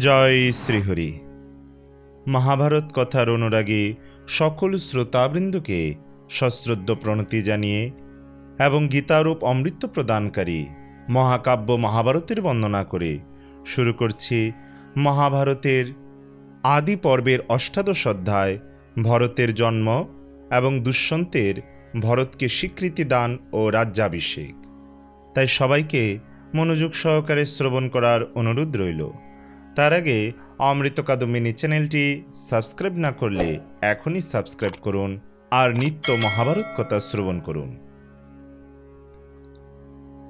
জয় শ্রীহরি। মহাভারত কথার অনুরাগী সকল শ্রোতাবৃন্দকে সশ্রদ্ধ প্রণতি জানিয়ে এবং গীতারূপ অমৃত প্রদানকারী মহাকাব্য মহাভারতের বন্দনা করে শুরু করছি মহাভারতের আদি পর্বের অষ্টাদশ অধ্যায়, ভরতের জন্ম এবং দুষ্যন্তের ভরতকে স্বীকৃতি দান ও রাজ্যাভিষেক। তাই সবাইকে মনোযোগ সহকারে শ্রবণ করার অনুরোধ রইল। তার আগে অমৃত কাদম্বিনী চ্যানেলটি সাবস্ক্রাইব না করলে এখনই সাবস্ক্রাইব করুন আর নিত্য মহাভারত কথা শ্রবণ করুন।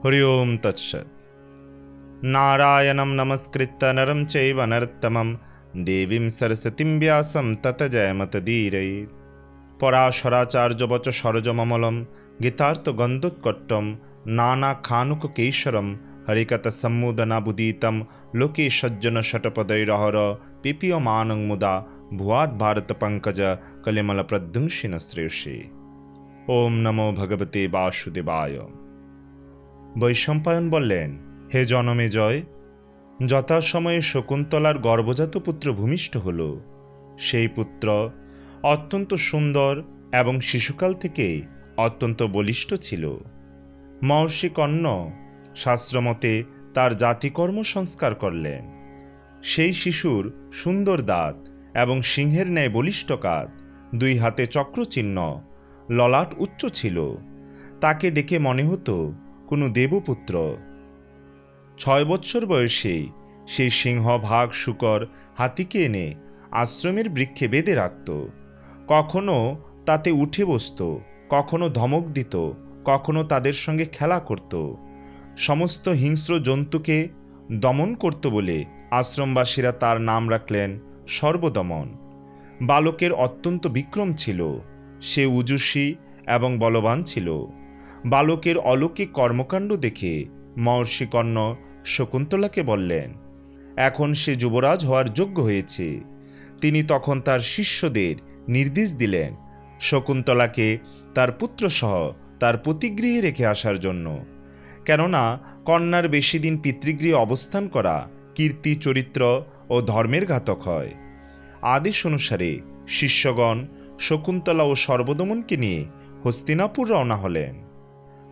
হরি ওম তৎসৎ। নারায়ণম নমস্কৃত্য নরম চৈব নরোত্তমম দেবীম সরস্বতীম ব্যাসম তত জয়মতদীরৈ পরাশরাচার্যবচ সরজমমলম গীতার্থ গন্ধোৎকট্টম নানা খানুক কেশরম হরিকত সম্মুদনাবুদীতম লোকে সজ্জন শটপদৈরহর পিপীয়মানং মুদা ভুয়াদ ভারত পঙ্কজ কলিমল প্রধ্বংসিন শ্রেয়সী ওম নমো ভগবতে বাসুদেবায় বৈশম্পায়ন বললেন হে জনমে জয়। যথাসময়ে শকুন্তলার গর্ভজাত পুত্র ভূমিষ্ঠ হল। সেই পুত্র অত্যন্ত সুন্দর এবং শিশুকাল থেকে অত্যন্ত বলিষ্ঠ ছিল। মহর্ষি কর্ণ শাস্ত্রমতে তার জাতিকর্ম সংস্কার করলেন সেই শিশুর সুন্দর দাঁত এবং সিংহের ন্যায় বলিষ্ঠ কাঁধ দুই হাতে চক্রচিহ্ন, ললাট উচ্চ ছিল। তাকে দেখে মনে হতো কোনো দেবপুত্র। ছয় বৎসর বয়সে সেই সিংহ ভাগ শুকর হাতিকে এনে আশ্রমের বৃক্ষে বেঁধে রাখত। কখনো তাতে উঠে বসত, কখনো ধমক দিত, কখনো তাদের সঙ্গে খেলা করত। সমস্ত হিংস্র জন্তুকে দমন করত বলে আশ্রমবাসীরা তার নাম রাখলেন সর্বদমন। বালকের অত্যন্ত বিক্রম ছিল, সে উজুসী এবং বলবান ছিল। বালকের অলৌকিক কর্মকাণ্ড দেখে মহর্ষি কর্ণ শকুন্তলাকে বললেন, এখন সে যুবরাজ হওয়ার যোগ্য হয়েছে। তিনি তখন তার শিষ্যদের নির্দেশ দিলেন শকুন্তলাকে তার পুত্রসহ তার প্রতিগৃহে রেখে আসার জন্য। কেননা কন্যার বেশি দিন পিতৃগৃহে অবস্থান করা কীর্তি, চরিত্র ও ধর্মের ঘাতক হয়। আদেশ অনুসারে শিষ্যগণ শকুন্তলা ও সর্বদমনকে নিয়ে হস্তিনাপুর রওনা হলেন।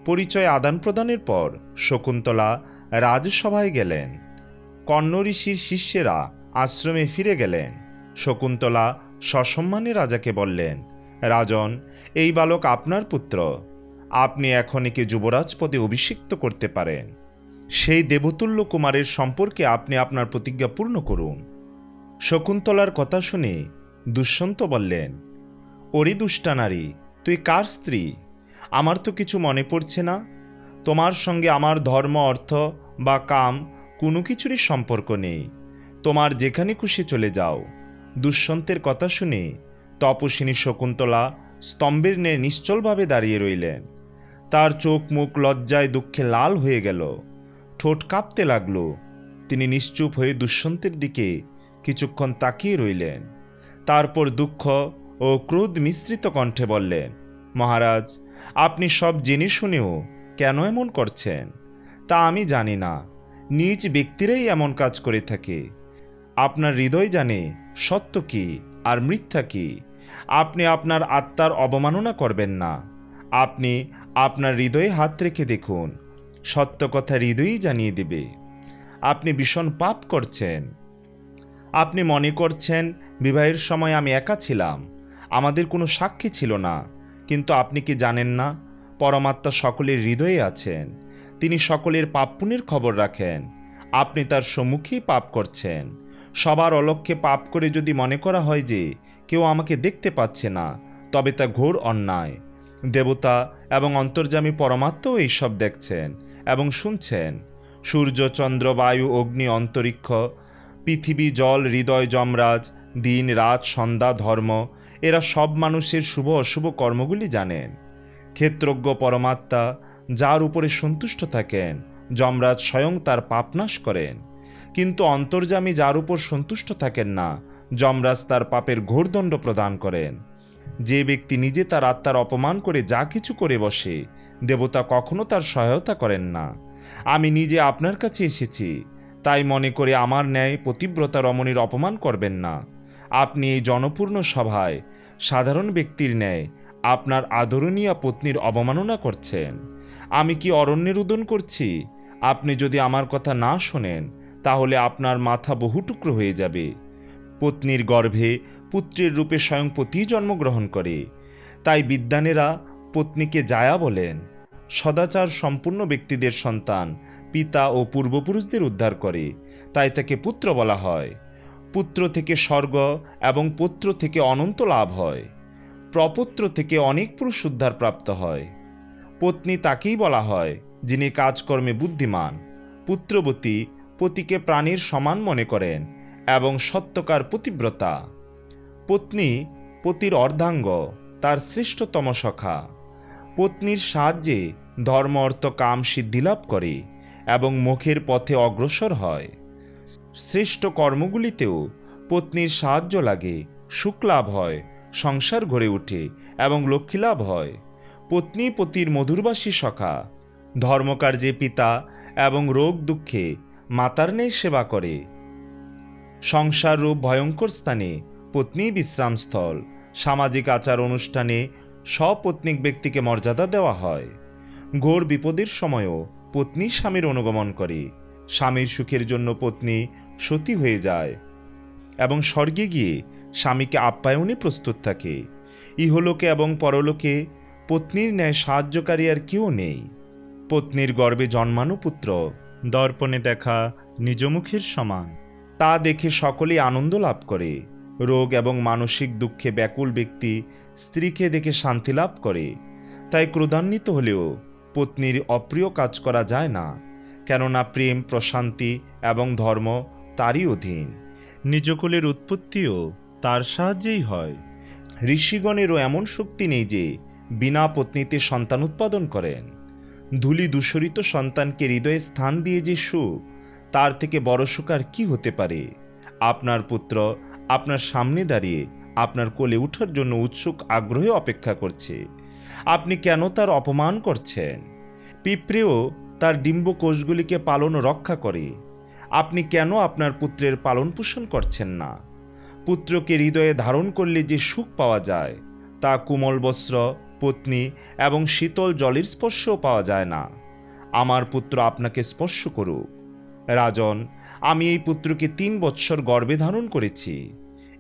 পরিচয় আদান প্রদানের পর শকুন্তলা রাজসভায় গেলেন। কর্ণ ঋষির শিষ্যেরা আশ্রমে ফিরে গেলেন। শকুন্তলা সসম্মানে রাজাকে বললেন, রাজন, এই বালক আপনার পুত্র। আপনি এখন একে যুবরাজ পদে অভিষিক্ত করতে পারেন। সেই দেবতুল্য কুমারের সম্পর্কে আপনি আপনার প্রতিজ্ঞা পূর্ণ করুন। শকুন্তলার কথা শুনে দুষ্যন্ত বললেন ওরে দুষ্টা নারী, তুই কার স্ত্রী? আমার তো কিছু মনে পড়ছে না। তোমার সঙ্গে আমার ধর্ম, অর্থ বা কাম কোনো কিছুরই সম্পর্ক নেই। তোমার যেখানে খুশি চলে যাও। দুষ্যন্তের কথা শুনে তপস্বিনী শকুন্তলা স্তম্ভের ন্যায় নিশ্চলভাবে দাঁড়িয়ে রইলেন। তার চোখ মুখ লজ্জায় দুঃখে লাল হয়ে গেল। ঠোঁট কাঁপতে লাগল। তিনি নিশ্চুপ হয়ে দুষ্যন্তের দিকে কিছুক্ষণ তাকিয়ে রইলেন। তারপর দুঃখ ও ক্রোধ মিশ্রিত কণ্ঠে বললেন, মহারাজ, আপনি সব জেনে শুনেও কেন এমন করছেন? তা আমি জানি না। নিজ ব্যক্তিরাই এমন কাজ করে থাকে। আপনার হৃদয় জানে সত্য কি আর মিথ্যা কি। আপনি আপনার আত্মার অবমাননা করবেন না। আপনি আপনার হৃদয়ে হাত রেখে দেখুন। সত্য কথা হৃদয়ই জানিয়ে দেবে। আপনি ভীষণ পাপ করছেন। আপনি মনে করছেন, বিবাহের সময় আমি একা ছিলাম। আমাদের কোনো সাক্ষী ছিল না। কিন্তু আপনি কি জানেন না, পরমাত্মা সকলের হৃদয়ে আছেন। তিনি সকলের পাপ পুণ্যের খবর রাখেন। আপনি তার সম্মুখেই পাপ করছেন। সবার অলক্ষ্যে পাপ করে যদি মনে করা হয় যে কেউ আমাকে দেখতে পাচ্ছে না, তবে তা ঘোর অন্যায়। দেবতা এবং অন্তর্যামী পরমাত্মাও এইসব দেখছেন এবং শুনছেন। সূর্য, চন্দ্র, বায়ু, অগ্নি, অন্তরিক্ষ, পৃথিবী, জল, হৃদয়, যমরাজ, দিন, রাত, সন্ধ্যা, ধর্ম, এরা সব মানুষের শুভ অশুভ কর্মগুলি জানেন। ক্ষেত্রজ্ঞ পরমাত্মা যার উপরে সন্তুষ্ট থাকেন, যমরাজ স্বয়ং তার পাপনাশ করেন। কিন্তু অন্তর্যামী যার উপর সন্তুষ্ট থাকেন না, যমরাজ তার পাপের ঘোরদণ্ড প্রদান করেন। যে ব্যক্তি নিজে তার আত্মার অপমান করে যা কিছু করে বসে, দেবতা কখনো তার সহায়তা করেন না। আমি নিজে আপনার কাছে এসেছি, তাই মনে করে আমার ন্যায় পতিব্রতা রমণীর অপমান করবেন না। আপনি এই জনপূর্ণ সভায় সাধারণ ব্যক্তির ন্যায় আপনার আদরণীয় পত্নীর অবমাননা করছেন। আমি কি অরণ্যের রুদন করছি? আপনি যদি আমার কথা না শোনেন, তাহলে আপনার মাথা বহু টুকরো হয়ে যাবে। পত্নীর গর্ভে পুত্রের রূপে স্বয়ং পতি জন্মগ্রহণ করে। তাই বিদ্বানেরা পত্নীকে জায়া বলেন। সদাচার সম্পূর্ণ ব্যক্তিদের সন্তান পিতা ও পূর্বপুরুষদের উদ্ধার করে। তাই তাকে পুত্র বলা হয়। পুত্র থেকে স্বর্গ এবং পুত্র থেকে অনন্ত লাভ হয়। প্রপুত্র থেকে অনেক পুরুষ উদ্ধার প্রাপ্ত হয়। পত্নী তাকেই বলা হয়, যিনি কাজকর্মে বুদ্ধিমান। পুত্রবতী পতিকে প্রাণীর সমান মনে করেন এবং সত্যকার পতিব্রতা। পত্নী পতির অর্ধাঙ্গ, তার শ্রেষ্ঠতম সখা। পত্নীর সাহায্যে ধর্ম অর্থ কাম সিদ্ধিলাভ করে এবং মুখের পথে অগ্রসর হয়। শ্রেষ্ঠ কর্মগুলিতেও পত্নীর সাহায্য লাগে, সুখ লাভ হয়, সংসার গড়ে ওঠে এবং লক্ষ্মীলাভ হয়। পত্নী পতির মধুরবাসী সখা, ধর্মকার্যে পিতা এবং রোগ দুঃখে মাতার নেই সেবা করে। সংসার রূপ ভয়ঙ্কর স্থানে পত্নী বিশ্রামস্থল। সামাজিক আচার অনুষ্ঠানে সপত্নীক ব্যক্তিকে মর্যাদা দেওয়া হয়। ঘোর বিপদের সময়ও পত্নী স্বামীর অনুগমন করে। স্বামীর সুখের জন্য পত্নী সতী হয়ে যায় এবং স্বর্গে গিয়ে স্বামীকে আপ্যায়নে প্রস্তুত থাকে। ইহলোকে এবং পরলোকে পত্নীর ন্যায় সাহায্যকারী আর কেউ নেই। পত্নীর গর্ভে জন্মানো পুত্র দর্পণে দেখা নিজ মুখের সমান। তা দেখে সকলেই আনন্দ লাভ করে। রোগ এবং মানসিক দুঃখে ব্যাকুল ব্যক্তি স্ত্রীকে দেখে শান্তি লাভ করে। তাই ক্রোধান্বিত হলেও পত্নীর অপ্রিয় কাজ করা যায় না, কেননা প্রেম, প্রশান্তি এবং ধর্ম তারই অধীন। নিজকুলের উৎপত্তিও তার সাহায্যেই হয়। ঋষিগণেরও এমন শক্তি নেই যে বিনা পত্নীতে সন্তান উৎপাদন করেন। ধুলি দূষরিত সন্তানকে হৃদয়ে স্থান দিয়ে যে সুখ তার থেকে বড় সুখ আর কি হতে পারে? আপনার পুত্র আপনার সামনে দাঁড়িয়ে আপনার কোলে ওঠার জন্য উৎসুক আগ্রহে অপেক্ষা করছে। আপনি কেন তার অপমান করছেন? পিঁপড়েও তার ডিম্ব কোষগুলিকে পালন রক্ষা করে। আপনি কেন আপনার পুত্রের পালন পোষণ করছেন না? পুত্রকে হৃদয়ে ধারণ করলে যে সুখ পাওয়া যায়, তা কোমল বস্ত্র, পত্নী এবং শীতল জলের স্পর্শও পাওয়া যায় না। আমার পুত্র আপনাকে স্পর্শ করুক। রাজন, আমি এই পুত্রকে তিন বৎসর গর্ভে ধারণ করেছি।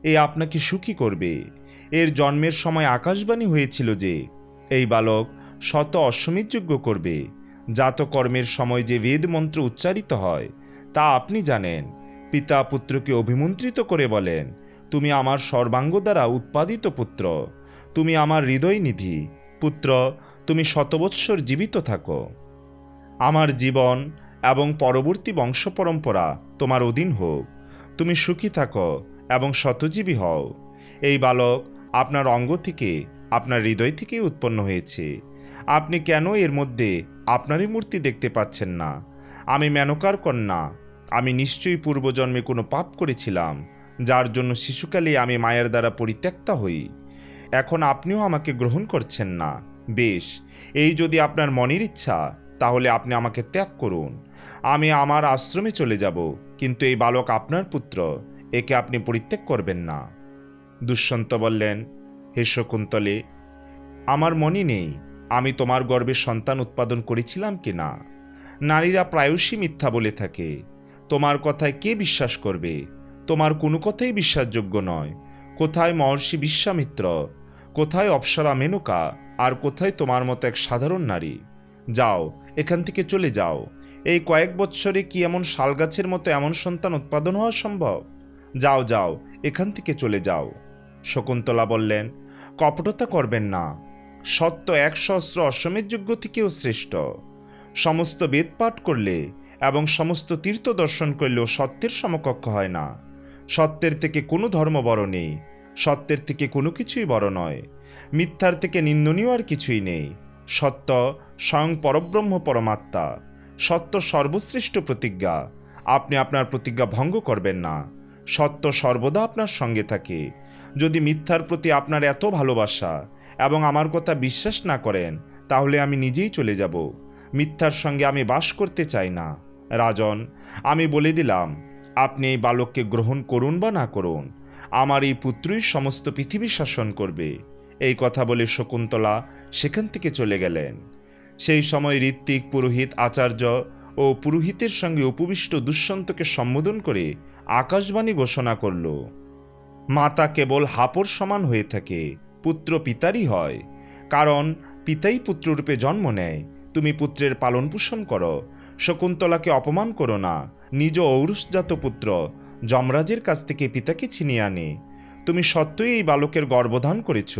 এ আপনাকে সুখী করবে। এর জন্মের সময় আকাশবাণী হয়েছিল যে, এই বালক শত অশ্বমেধযোগ্য করবে। জাতকর্মের সময় যে বেদ মন্ত্র উচ্চারিত হয়, তা আপনি জানেন। পিতা পুত্রকে অভিমন্ত্রিত করে বলেন, তুমি আমার সর্বাঙ্গ দ্বারা উৎপাদিত পুত্র। তুমি আমার হৃদয় নিধি। পুত্র, তুমি শতবৎসর জীবিত থাকো। আমার জীবন এবং পরবর্তী বংশ পরম্পরা তোমার অধীন হোক। তুমি সুখী থাকো এবং শতজীবী হও। এই বালক আপনার অঙ্গ থেকে আপনার হৃদয় থেকেই উৎপন্ন হয়েছে। আপনি কেন এর মধ্যে আপনারই মূর্তি দেখতে পাচ্ছেন না? আমি মেনকার কন্যা। আমি নিশ্চয়ই পূর্বজন্মে কোনো পাপ করেছিলাম, যার জন্য শিশুকালে আমি মায়ের দ্বারা পরিত্যক্তা হই। এখন আপনিও আমাকে গ্রহণ করছেন না। বেশ, এই যদি আপনার মনের ইচ্ছা তাহলে আপনি আমাকে ত্যাগ করুন। আমি আমার আশ্রমে চলে যাব, কিন্তু এই বালক আপনার পুত্র, একে আপনি পরিত্যাগ করবেন না। দুষ্যন্ত বললেন, হে শকুন্তলে, আমার মনে নেই, আমি তোমার গর্ভে সন্তান উৎপাদন করেছিলাম কি না? নারীরা প্রায়শই মিথ্যা বলে থাকে। তোমার কথায় কে বিশ্বাস করবে? তোমার কোনো কথাই বিশ্বাসযোগ্য নয়। কোথায় মহর্ষি বিশ্বামিত্র? কোথায় অপ্সরা মেনকা? আর কোথায় তোমার মতো এক সাধারণ নারী? যাও, এখান থেকে চলে যাও। এই কয়েক বৎসরে কি এমন শালগাছের মতো এমন সন্তান উৎপাদন হওয়া সম্ভব? যাও যাও, এখান থেকে চলে যাও। শকুন্তলা বললেন, কপটতা করবেন না। সত্য এক সহস্র অশ্বমের যোগ্য থেকেও শ্রেষ্ঠ। সমস্ত বেদ পাঠ করলে এবং সমস্ত তীর্থ দর্শন করলেও সত্যের সমকক্ষ হয় না। সত্যের থেকে কোনো ধর্ম বড় নেই। সত্যের থেকে কোনো কিছুই বড় নয়। মিথ্যার থেকে নিন্দনীয় আর কিছুই নেই। সত্য স্বয়ং পরব্রহ্ম পরমাত্মা, সত্য সর্বশ্রেষ্ঠ প্রতিজ্ঞা। আপনি আপনার প্রতিজ্ঞা ভঙ্গ করবেন না। সত্য সর্বদা আপনার সঙ্গে থাকে। যদি মিথ্যার প্রতি আপনার এত ভালোবাসা এবং আমার কথা বিশ্বাস না করেন, তাহলে আমি নিজেই চলে যাব। মিথ্যার সঙ্গে আমি বাস করতে চাই না। রাজন, আমি বলে দিলাম, আপনি এই বালককে গ্রহণ করুন বা না করুন। আমার এই পুত্রই সমস্ত পৃথিবী শাসন করবে। এই কথা বলে শকুন্তলা সেখান থেকে চলে গেলেন। সেই সময় ঋত্বিক, পুরোহিত, আচার্য ও পুরোহিতের সঙ্গে উপবিষ্ট দুষ্যন্তকে সম্বোধন করে আকাশবাণী ঘোষণা করল, মাতা কেবল হাপর সমান হয়ে থাকে, পুত্র পিতারই হয়। কারণ পিতাই পুত্ররূপে জন্ম নেয়, তুমি পুত্রের পালন পোষণ করো। শকুন্তলাকে অপমান করো না, নিজ ঔরসজাত পুত্র যমরাজের কাছ থেকে পিতাকে ছিনিয়ে আনে। তুমি সত্যই এই বালকের গর্ভধান করেছ।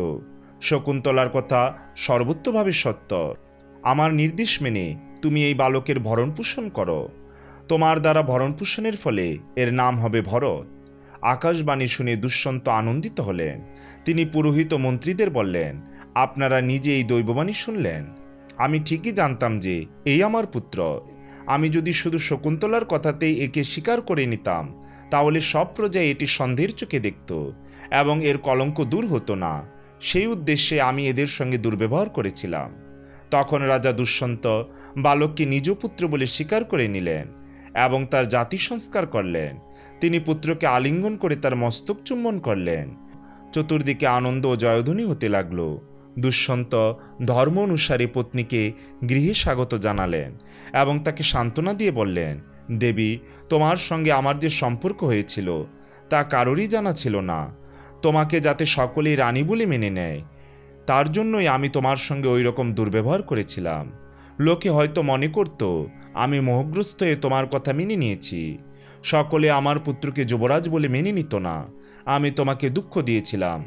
শকুন্তলার কথা সর্বোত্তভাবে সত্য। আমার নির্দেশ মেনে তুমি এই বালকের ভরণ পোষণ করো। তোমার দ্বারা ভরণ পোষণের ফলে এর নাম হবে ভরত। আকাশবাণী শুনে দুষ্যন্ত আনন্দিত হলেন। তিনি পুরোহিত মন্ত্রীদের বললেন, আপনারা নিজে এই দৈববাণী শুনলেন। আমি ঠিকই জানতাম যে এই আমার পুত্র আমি যদি শুধু শকুন্তলার কথাতেই একে স্বীকার করে নিতাম, তাহলে সব প্রজা এটি সন্দেহের চোখে দেখত এবং এর কলঙ্ক দূর হতো না। সেই উদ্দেশ্যে আমি এদের সঙ্গে দুর্ব্যবহার করেছিলাম। তখন রাজা দুষ্যন্ত বালককে নিজ পুত্র বলে স্বীকার করে নিলেন এবং তার জাতি সংস্কার করলেন। তিনি পুত্রকে আলিঙ্গন করে তার মস্তক চুম্বন করলেন। চতুর্দিকে আনন্দ ও জয়ধ্বনি হতে লাগল। দুষ্যন্ত ধর্ম অনুসারী পত্নীকে গৃহে স্বাগত জানালেন এবং তাকে সান্ত্বনা দিয়ে বললেন, দেবী, তোমার সঙ্গে আমার যে সম্পর্ক হয়েছিল, তা কারোরই জানা ছিল না। তোমাকে যাতে সকলেই রানী বলে মেনে নেয়, তার জন্যই আমি তোমার সঙ্গে ওই রকম দুর্ব্যবহার করেছিলাম। লোকে হয়তো মনে করত, আমি মোহগ্রস্ত হয়ে তোমার কথা মেনে নিয়েছি। সকলে আমার পুত্রকে যুবরাজ বলে মেনে নিত না। আমি তোমাকে দুঃখ দিয়েছিলাম।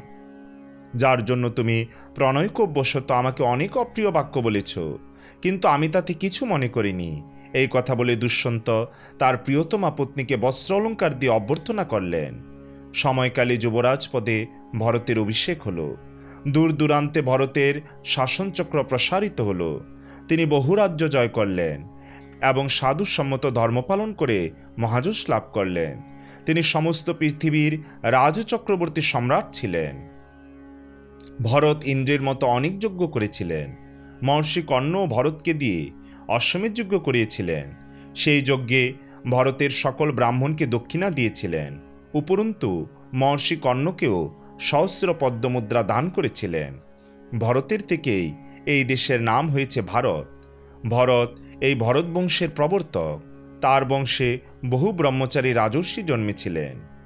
যার জন্য তুমি প্রণয়কবশত আমাকে অনেক অপ্রিয় বাক্য বলেছ। কিন্তু আমি তাতে কিছু মনে করিনি। এই কথা বলে দুষ্যন্ত তার প্রিয়তমা পত্নীকে বস্ত্র অলঙ্কার দিয়ে অভ্যর্থনা করলেন। সময়কালে যুবরাজ পদে ভরতের অভিষেক হল। দূর দূরান্তে ভরতের শাসনচক্র প্রসারিত হল। তিনি বহু রাজ্য জয় করলেন এবং সাধুসম্মত ধর্ম পালন করে মহাযশ লাভ করলেন। তিনি সমস্ত পৃথিবীর রাজচক্রবর্তী সম্রাট ছিলেন। ভরত ইন্দ্রের মতো অনেক যজ্ঞ করেছিলেন। মহর্ষি কর্ণ ভরতকে দিয়ে অশ্বমেধ যজ্ঞ করিয়েছিলেন। সেই যজ্ঞে ভরতের সকল ব্রাহ্মণকে দক্ষিণা দিয়েছিলেন। উপরন্তু, মহর্ষি কর্ণকেও সহস্র পদ্মমুদ্রা দান করেছিলেন। ভরতের থেকেই এই দেশের নাম হয়েছে ভারত। ভরত এই ভরত বংশের প্রবর্তক। তার বংশে বহু ব্রহ্মচারী রাজর্ষি জন্মেছিলেন।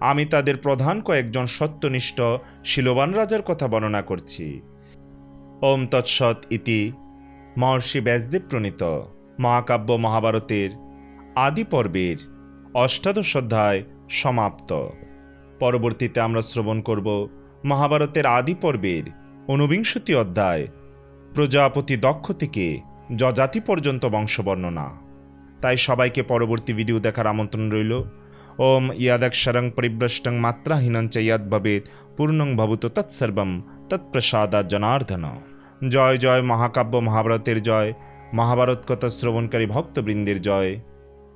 আমি তাদের প্রধান কয়েকজন সত্যনিষ্ঠ শিলবান রাজার কথা বর্ণনা করছি। ওম তৎসৎ ইতি মহর্ষি ব্যাসদেব প্রণীত। মহাকাব্য মহাভারতের আদি পর্বের অষ্টাদশ অধ্যায় সমাপ্ত। পরবর্তীতে আমরা শ্রবণ করব মহাভারতের আদি পর্বের ঊনবিংশতি অধ্যায়। প্রজাপতি দক্ষ থেকে যজাতি পর্যন্ত বংশবর্ণনা। তাই সবাইকে পরবর্তী ভিডিও দেখার আমন্ত্রণ রইল। ওম ইয়াদক্ষরং পরিভ্রষ্টং মাত্রাহীনং চ ইয়াদ ভবেত পূর্ণং ভবত তৎসর্বম তৎপ্রসাদা জনার্দন। জয় জয় মহাকাব্য মহাভারতের জয়, মহাভারত কথা শ্রবণকারী ভক্তবৃন্দের জয়।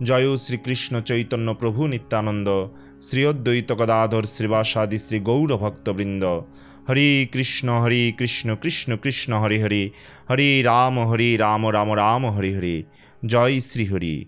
জয় শ্রীকৃষ্ণ চৈতন্য প্রভু নিত্যানন্দ শ্রী অদ্বৈত গদাধর শ্রীবাসাদি শ্রী গৌর ভক্তবৃন্দ। হরে কৃষ্ণ হরে কৃষ্ণ কৃষ্ণ কৃষ্ণ, হরে হরে। হরে রাম হরে রাম রাম রাম, হরে হরে। জয় শ্রী হরি।